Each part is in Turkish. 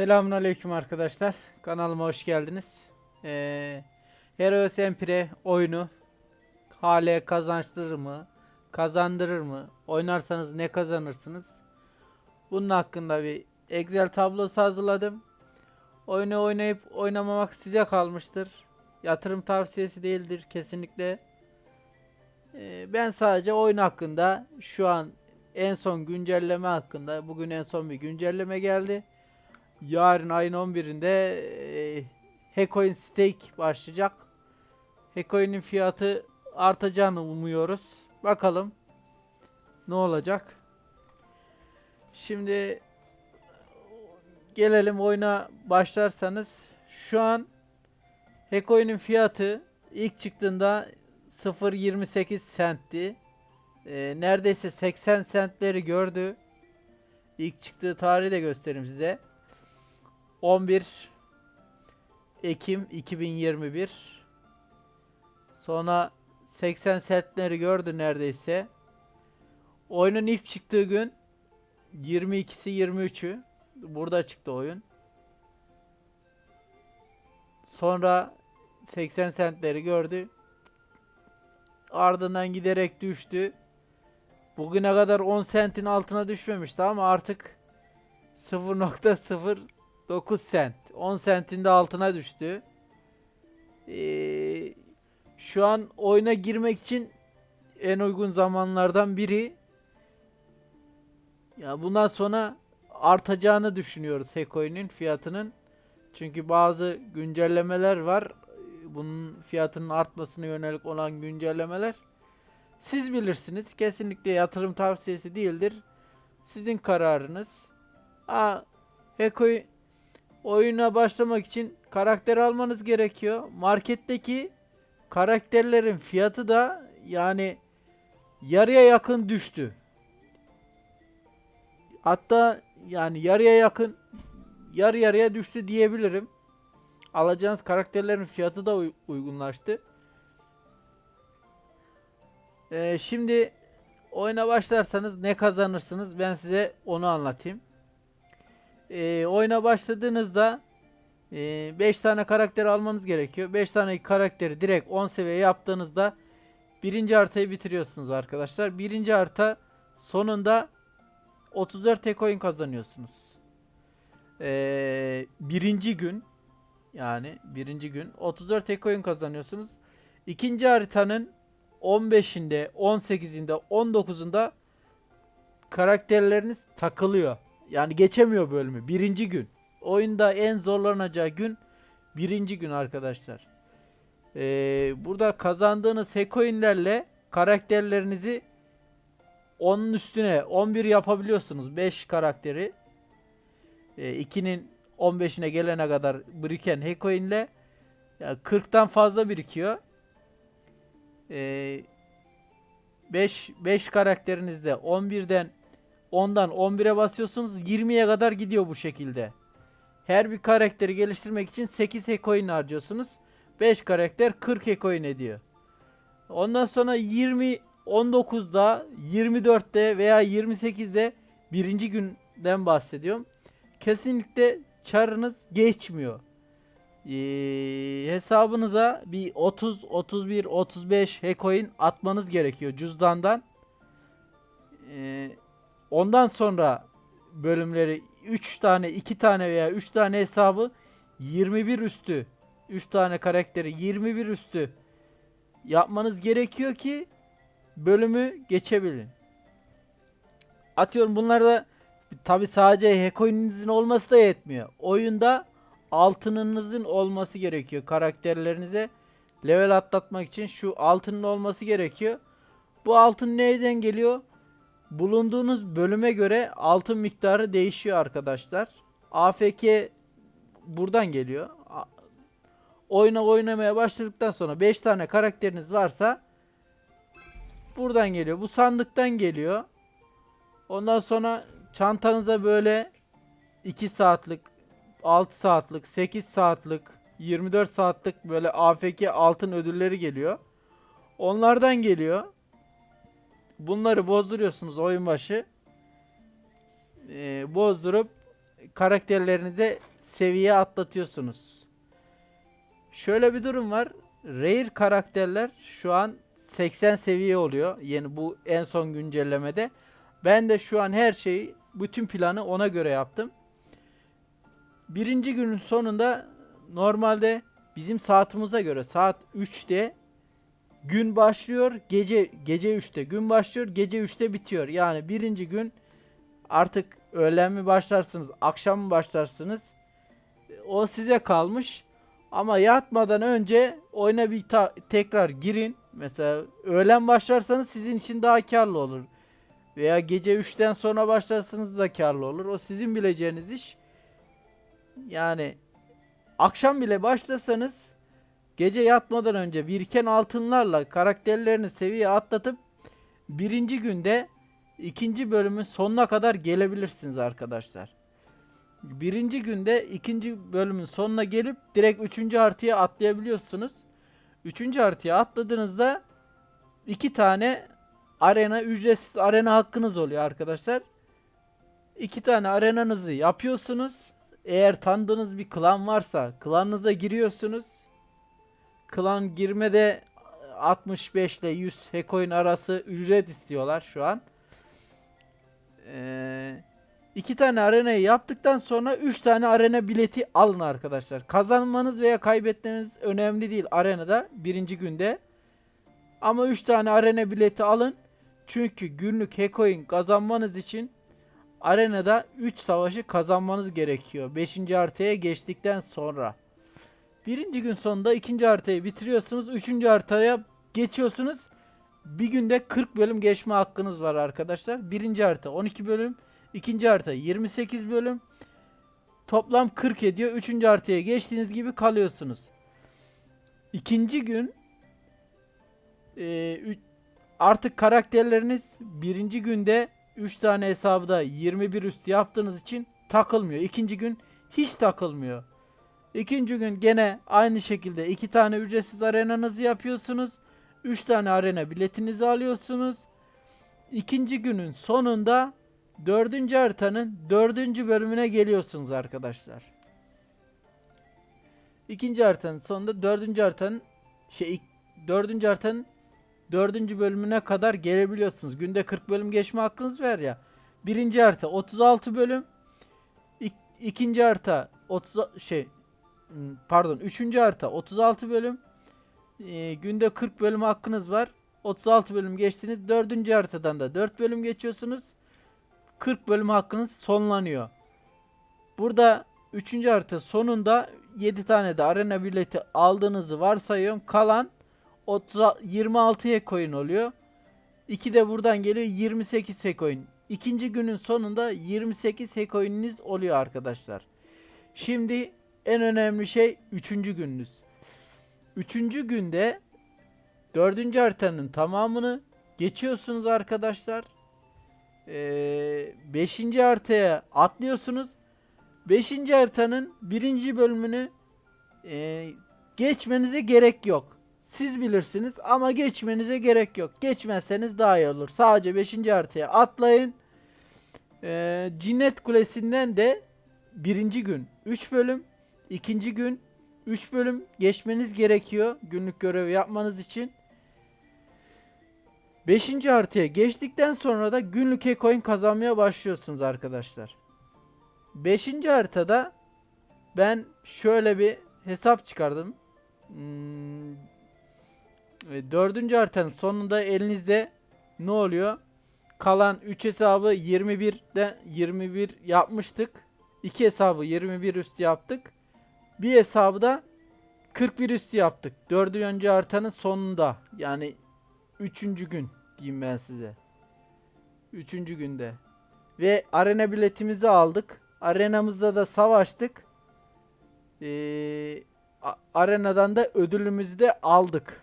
Selamünaleyküm arkadaşlar. Kanalıma hoş geldiniz. Ee, Heroes Empire oyunu hale kazançtırır mı? Kazandırır mı? Oynarsanız ne kazanırsınız? Bunun hakkında bir Excel tablosu hazırladım. Oyunu oynayıp oynamamak size kalmıştır. Yatırım tavsiyesi değildir kesinlikle. Ee, ben sadece oyun hakkında şu an en son güncelleme hakkında bugün en son bir güncelleme geldi. Yarın ayın 11'inde e, Hecoin Stake başlayacak. Hecoin'in fiyatı artacağını umuyoruz. Bakalım ne olacak. Şimdi gelelim oyuna başlarsanız şu an Hecoin'in fiyatı ilk çıktığında 0.28 centti. E, neredeyse 80 centleri gördü. İlk çıktığı tarihi de göstereyim size. 11 Ekim 2021 Sonra 80 centleri gördü neredeyse. Oyunun ilk çıktığı gün 22'si 23'ü burada çıktı oyun. Sonra 80 centleri gördü. Ardından giderek düştü. Bugüne kadar 10 sentin altına düşmemişti ama artık 0.09 cent. 10 sentin de altına düştü. Ee, şu an oyuna girmek için en uygun zamanlardan biri. Ya bundan sonra artacağını düşünüyoruz Hecoin'in fiyatının. Çünkü bazı güncellemeler var. Bunun fiyatının artmasına yönelik olan güncellemeler. Siz bilirsiniz. Kesinlikle yatırım tavsiyesi değildir. Sizin kararınız. Aa, Hecoin oyuna başlamak için karakter almanız gerekiyor. Marketteki karakterlerin fiyatı da yani yarıya yakın düştü. Hatta yani yarıya yakın yarı yarıya düştü diyebilirim. Alacağınız karakterlerin fiyatı da uy- uygunlaştı. Ee, şimdi oyuna başlarsanız ne kazanırsınız ben size onu anlatayım. Ee, oyuna başladığınızda 5 tane karakter almanız gerekiyor. 5 tane karakteri direkt 10 seviye yaptığınızda birinci haritayı bitiriyorsunuz arkadaşlar. Birinci harita sonunda 34 tek oyun kazanıyorsunuz. Ee, birinci gün yani birinci gün 34 tek oyun kazanıyorsunuz. İkinci haritanın 15'inde, 18'inde, 19'unda karakterleriniz takılıyor. Yani geçemiyor bölümü. Birinci gün. Oyunda en zorlanacağı gün birinci gün arkadaşlar. Ee, burada kazandığınız hecoinlerle karakterlerinizi 10'un üstüne 11 yapabiliyorsunuz. 5 karakteri. Ee, 2'nin 15'ine gelene kadar biriken hecoinle yani 40'tan fazla birikiyor. Ee, 5 5 karakterinizde 11'den 10'dan 11'e basıyorsunuz 20'ye kadar gidiyor bu şekilde. Her bir karakteri geliştirmek için 8 hecoin harcıyorsunuz. 5 karakter 40 hecoin ediyor. Ondan sonra 20 19'da, 24'te veya 28'de birinci günden bahsediyorum. Kesinlikle çarınız geçmiyor. Ee, hesabınıza bir 30, 31, 35 hecoin atmanız gerekiyor cüzdandan. Ee, ondan sonra bölümleri 3 tane, 2 tane veya 3 tane hesabı 21 üstü 3 tane karakteri 21 üstü yapmanız gerekiyor ki bölümü geçebilin. Atıyorum bunlarda tabi sadece hecoin'inizin olması da yetmiyor. Oyunda altınınızın olması gerekiyor karakterlerinize level atlatmak için şu altının olması gerekiyor. Bu altın neyden geliyor? Bulunduğunuz bölüme göre altın miktarı değişiyor arkadaşlar. AFK buradan geliyor. A- Oyuna oynamaya başladıktan sonra 5 tane karakteriniz varsa buradan geliyor. Bu sandıktan geliyor. Ondan sonra çantanıza böyle 2 saatlik, 6 saatlik, 8 saatlik, 24 saatlik böyle AFK altın ödülleri geliyor. Onlardan geliyor. Bunları bozduruyorsunuz oyun başı. Ee, bozdurup karakterlerinize seviye atlatıyorsunuz. Şöyle bir durum var. Rare karakterler şu an 80 seviye oluyor. Yeni bu en son güncellemede. Ben de şu an her şeyi, bütün planı ona göre yaptım. Birinci günün sonunda normalde bizim saatimize göre saat 3'te gün başlıyor. Gece gece 3'te gün başlıyor. Gece 3'te bitiyor. Yani birinci gün artık öğlen mi başlarsınız, akşam mı başlarsınız? O size kalmış. Ama yatmadan önce oyuna bir tekrar girin. Mesela öğlen başlarsanız sizin için daha karlı olur. Veya gece 3'ten sonra başlarsanız da karlı olur. O sizin bileceğiniz iş. Yani akşam bile başlasanız gece yatmadan önce biriken altınlarla karakterlerini seviye atlatıp birinci günde ikinci bölümün sonuna kadar gelebilirsiniz arkadaşlar. Birinci günde ikinci bölümün sonuna gelip direkt üçüncü artıya atlayabiliyorsunuz. Üçüncü artıya atladığınızda iki tane arena ücretsiz arena hakkınız oluyor arkadaşlar. İki tane arenanızı yapıyorsunuz. Eğer tanıdığınız bir klan varsa klanınıza giriyorsunuz. Klan girmede 65 ile 100 Hecoin arası ücret istiyorlar şu an. Ee, iki tane arenayı yaptıktan sonra 3 tane arena bileti alın arkadaşlar. Kazanmanız veya kaybetmeniz önemli değil arenada birinci günde. Ama 3 tane arena bileti alın. Çünkü günlük Hecoin kazanmanız için arenada 3 savaşı kazanmanız gerekiyor. 5. haritaya geçtikten sonra. Birinci gün sonunda ikinci haritayı bitiriyorsunuz. Üçüncü haritaya geçiyorsunuz. Bir günde 40 bölüm geçme hakkınız var arkadaşlar. Birinci harita 12 bölüm. ikinci harita 28 bölüm. Toplam 40 ediyor. Üçüncü haritaya geçtiğiniz gibi kalıyorsunuz. İkinci gün e, artık karakterleriniz birinci günde 3 tane hesabı da 21 üstü yaptığınız için takılmıyor. İkinci gün hiç takılmıyor. İkinci gün gene aynı şekilde iki tane ücretsiz arenanızı yapıyorsunuz. 3 tane arena biletinizi alıyorsunuz. İkinci günün sonunda dördüncü haritanın dördüncü bölümüne geliyorsunuz arkadaşlar. İkinci haritanın sonunda dördüncü haritanın şey dördüncü haritanın dördüncü bölümüne kadar gelebiliyorsunuz. Günde 40 bölüm geçme hakkınız var ya. Birinci harita 36 bölüm. İk, ikinci harita 30 şey pardon üçüncü harita 36 bölüm. Ee, günde 40 bölüm hakkınız var. 36 bölüm geçtiniz. Dördüncü haritadan da 4 bölüm geçiyorsunuz. 40 bölüm hakkınız sonlanıyor. Burada 3. harita sonunda 7 tane de arena bileti aldığınızı varsayıyorum. Kalan 30, 26 Hecoin oluyor. 2 de buradan geliyor 28 Hecoin. İkinci günün sonunda 28 Hecoin'iniz oluyor arkadaşlar. Şimdi en önemli şey 3. gününüz. 3. günde 4. haritanın tamamını geçiyorsunuz arkadaşlar. 5. haritaya atlıyorsunuz. 5. haritanın 1. bölümünü e, geçmenize gerek yok. Siz bilirsiniz ama geçmenize gerek yok. Geçmezseniz daha iyi olur. Sadece 5. haritaya atlayın. Ee, Cinnet Kulesi'nden de birinci gün 3 bölüm, ikinci gün 3 bölüm geçmeniz gerekiyor günlük görevi yapmanız için. 5. haritaya geçtikten sonra da günlük e-coin kazanmaya başlıyorsunuz arkadaşlar. 5. haritada ben şöyle bir hesap çıkardım. Hmm, e, dördüncü haritanın sonunda elinizde ne oluyor? Kalan 3 hesabı 21'de 21 yapmıştık. 2 hesabı 21 üstü yaptık. Bir hesabı da 41 üstü yaptık. Dördüncü haritanın sonunda. Yani üçüncü gün diyeyim ben size. Üçüncü günde. Ve arena biletimizi aldık. Arenamızda da savaştık. Ee, arenadan da ödülümüzü de aldık.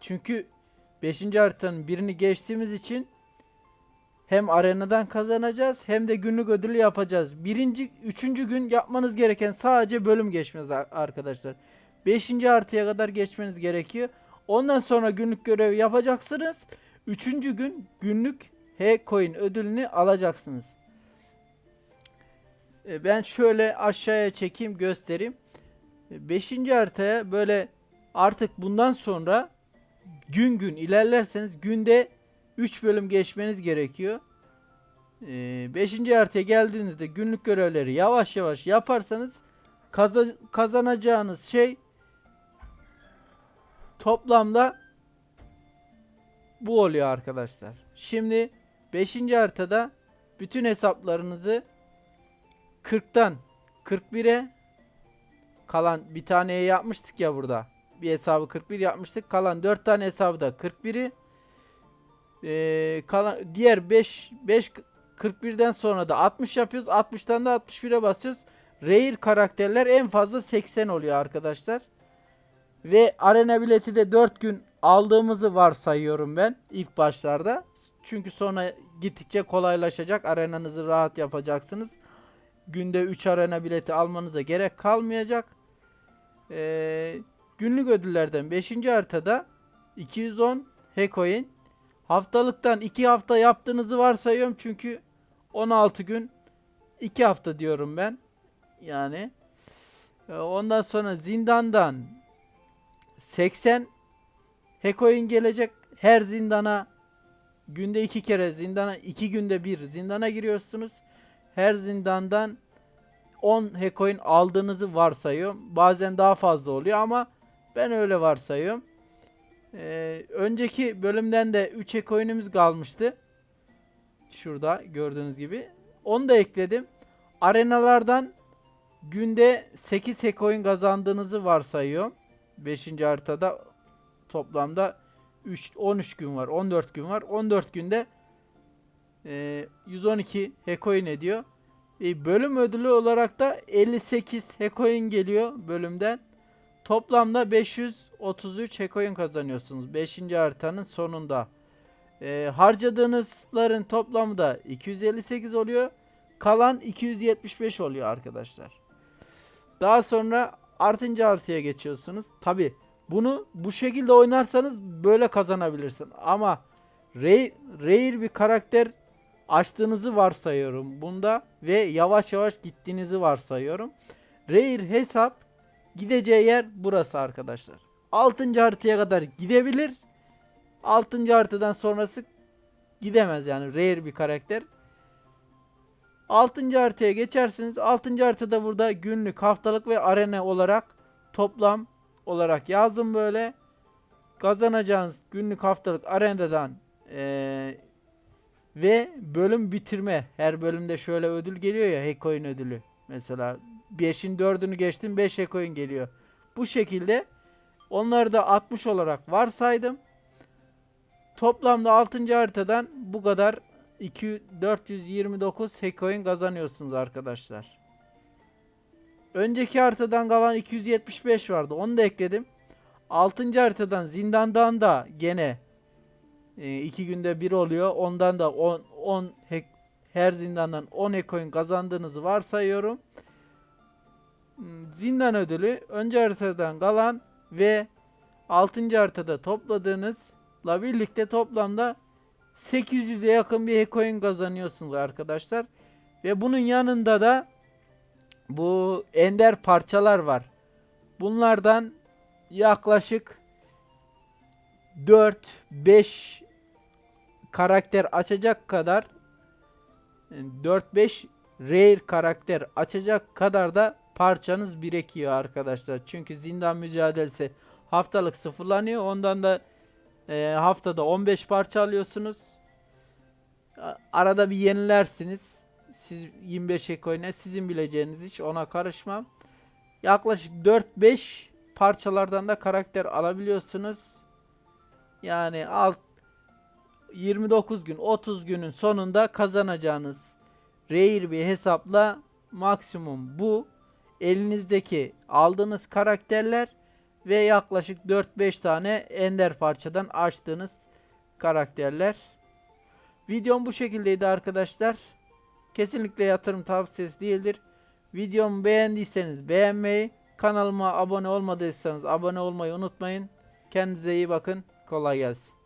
Çünkü 5. haritanın birini geçtiğimiz için hem arenadan kazanacağız hem de günlük ödülü yapacağız. Birinci, üçüncü gün yapmanız gereken sadece bölüm geçmeniz ar- arkadaşlar. Beşinci haritaya kadar geçmeniz gerekiyor. Ondan sonra günlük görevi yapacaksınız. Üçüncü gün günlük H-Coin ödülünü alacaksınız. E, Ben şöyle aşağıya çekeyim göstereyim. 5. haritaya böyle artık bundan sonra gün gün ilerlerseniz günde 3 bölüm geçmeniz gerekiyor. 5. haritaya geldiğinizde günlük görevleri yavaş yavaş yaparsanız kaza- kazanacağınız şey toplamda bu oluyor arkadaşlar. Şimdi 5. haritada bütün hesaplarınızı 40'tan 41'e kalan bir taneye yapmıştık ya burada. Bir hesabı 41 yapmıştık. Kalan 4 tane hesabı da 41'i ee, kalan diğer 5 5 41'den sonra da 60 yapıyoruz. 60'tan da 61'e basıyoruz. Rare karakterler en fazla 80 oluyor arkadaşlar. Ve arena bileti de 4 gün aldığımızı varsayıyorum ben ilk başlarda. Çünkü sonra gittikçe kolaylaşacak. Arenanızı rahat yapacaksınız. Günde 3 arena bileti almanıza gerek kalmayacak. Ee, günlük ödüllerden 5. haritada 210 Hecoin. Haftalıktan 2 hafta yaptığınızı varsayıyorum çünkü 16 gün 2 hafta diyorum ben. Yani Ee, ondan sonra zindandan 80 Hecoin gelecek. Her zindana günde iki kere zindana iki günde bir zindana giriyorsunuz. Her zindandan 10 Hecoin aldığınızı varsayıyorum. Bazen daha fazla oluyor ama ben öyle varsayıyorum. Ee, önceki bölümden de 3 Hecoin'imiz kalmıştı. Şurada gördüğünüz gibi. Onu da ekledim. Arenalardan günde 8 Hecoin kazandığınızı varsayıyorum. 5. haritada toplamda 3 13 gün var. 14 gün var. 14 günde e, 112 Hecoin ediyor. E, bölüm ödülü olarak da 58 Hecoin geliyor bölümden. Toplamda 533 Hecoin kazanıyorsunuz 5. haritanın sonunda. E, harcadığınızların toplamı da 258 oluyor. Kalan 275 oluyor arkadaşlar. Daha sonra artınca artıya geçiyorsunuz. Tabi bunu bu şekilde oynarsanız böyle kazanabilirsin. Ama rare, rare bir karakter açtığınızı varsayıyorum bunda ve yavaş yavaş gittiğinizi varsayıyorum. Rare hesap gideceği yer burası arkadaşlar. 6. haritaya kadar gidebilir. 6. haritadan sonrası gidemez yani rare bir karakter. 6. haritaya geçersiniz. 6. haritada burada günlük, haftalık ve arena olarak toplam olarak yazdım böyle. Kazanacağınız günlük, haftalık arenadan eee, ve bölüm bitirme. Her bölümde şöyle ödül geliyor ya Hecoin ödülü. Mesela 5'in 4'ünü geçtim 5 Hecoin geliyor. Bu şekilde onları da 60 olarak varsaydım. Toplamda 6. haritadan bu kadar 2 429 Hecoin kazanıyorsunuz arkadaşlar. Önceki haritadan kalan 275 vardı. Onu da ekledim. 6. haritadan zindandan da gene 2 günde bir oluyor. Ondan da 10 10 hek- her zindandan 10 Hecoin kazandığınızı varsayıyorum. Hmm, Zindan ödülü önce haritadan kalan ve 6. haritada topladığınızla birlikte toplamda 800'e yakın bir Hecoin kazanıyorsunuz arkadaşlar. Ve bunun yanında da bu ender parçalar var. Bunlardan yaklaşık 4-5 karakter açacak kadar 4-5 rare karakter açacak kadar da parçanız birikiyor arkadaşlar. Çünkü zindan mücadelesi haftalık sıfırlanıyor. Ondan da e, haftada 15 parça alıyorsunuz. Arada bir yenilersiniz. Siz 25 ekoyne sizin bileceğiniz iş ona karışmam. Yaklaşık 4-5 parçalardan da karakter alabiliyorsunuz. Yani alt 29 gün 30 günün sonunda kazanacağınız rare bir hesapla maksimum bu. Elinizdeki aldığınız karakterler ve yaklaşık 4-5 tane ender parçadan açtığınız karakterler. Videom bu şekildeydi arkadaşlar. Kesinlikle yatırım tavsiyesi değildir. Videomu beğendiyseniz beğenmeyi, kanalıma abone olmadıysanız abone olmayı unutmayın. Kendinize iyi bakın. Kolay gelsin.